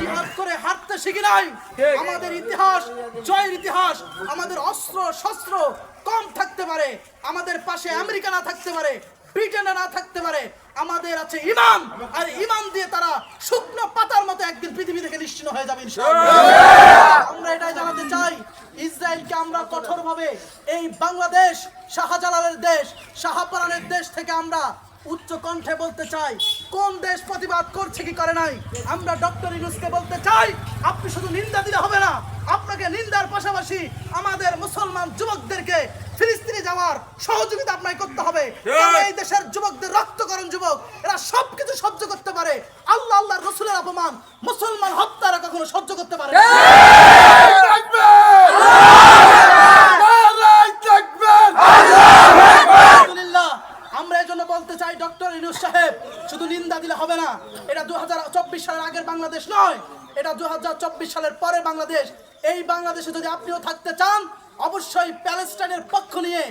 জিহাদ করে হারতে শিখি নাই। আমাদের ইতিহাস জয়ের ইতিহাস আমাদের অস্ত্র শস্ত্র কম থাকতে পারে আমাদের পাশে আমেরিকা না থাকতে পারে ব্রিটেনে না থাকতে পারে আমাদের আছে ইমান। আর ইমান দিয়ে তারা শুকনো পাতার মতো একদিন পৃথিবী থেকে নিশ্চিন্ন হয়ে যাবে আমরা এটাই জানাতে চাই ইসরায়েলকে আমরা কঠোরভাবে এই বাংলাদেশ শাহজালালের দেশ শাহপরানের দেশ থেকে আমরা উচ্চ কণ্ঠে বলতে চাই কোন দেশ প্রতিবাদ করছে কি করে নাই? আমরা ডক্টর ইউনুসকে বলতে চাই আপনি শুধু নিন্দা দিলে হবে না আপনাকে নিন্দার পাশাপাশি আমাদের মুসলমান যুবকদেরকে ফিলিস্তিনে যাওয়ার সহযোগিতা আপনাকে করতে হবে। এই দেশের যুবকদের রক্তকরণ যুবক এরা সবকিছু সহ্য করতে পারে। আল্লাহ আল্লাহর রসুলের অপমান মুসলমান হত্যারা কখনো সহ্য করতে পারে না। আলহামদুলিল্লাহ আমরা এই জন্য বলতে চাই ডক্টর ইনুস সাহেব নিন্দা দিলে হবে না। এটা দু সালের আগের বাংলাদেশ নয়। এটা দু সালের পরের বাংলাদেশ। এই বাংলাদেশে যদি আপনিও থাকতে চান অবশ্যই প্যালেস্টাইনের পক্ষ নিয়ে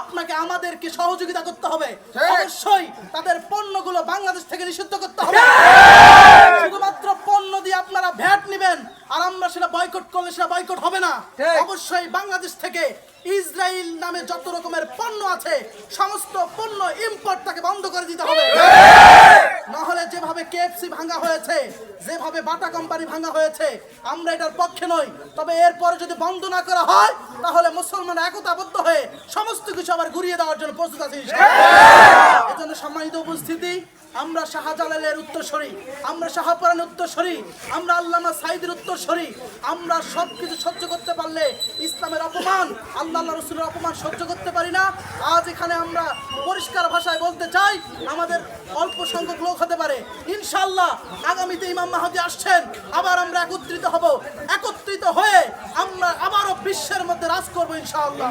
আপনাকে আমাদেরকে সহযোগিতা করতে হবে। অবশ্যই তাদের পণ্যগুলো বাংলাদেশ থেকে নিষিদ্ধ করতে হবে। শুধুমাত্র পণ্য দিয়ে আপনারা ভ্যাট নেবেন আর আমরা সেটা বয়কট করলে সেটা বয়কট হবে না। অবশ্যই বাংলাদেশ থেকে ইসরায়েল নামে যত রকমের পণ্য আছে সমস্ত পণ্য ইম্পোর্ট তাকে বন্ধ করে দিতে হবে নাহলে যেভাবে কেএফসি ভাঙা হয়েছে যেভাবে বাটা কোম্পানি ভাঙা হয়েছে, আমরা এটার পক্ষে নই। তবে এরপরে যদি বন্ধ না করা হয়, তাহলে মুসলমান একতাবদ্ধ হয়ে সমস্ত কিছু আবার ঘুরিয়ে দেওয়ার জন্য প্রস্তুত আছে। এজন্য সম্মানিত উপস্থিতি আমরা শাহজালালের উত্তরসরি আমরা শাহপরানের উত্তরসরি আমরা আল্লামা সাইদের উত্তরসরি আমরা সব কিছু সহ্য করতে পারলে ইসলামের অপমান আল্লাহ আল্লাহ রসুলের অপমান সহ্য করতে পারি না। আজ এখানে আমরা পরিষ্কার ভাষায় বলতে চাই আমাদের অল্প সংখ্যক লোক হতে পারে। ইনশাল্লাহ আগামীতে ইমাম মাহাদি আসছেন আবার আমরা একত্রিত হব। একত্রিত হয়ে আমরা আবারও বিশ্বের মধ্যে রাজ করব ইনশাআল্লাহ।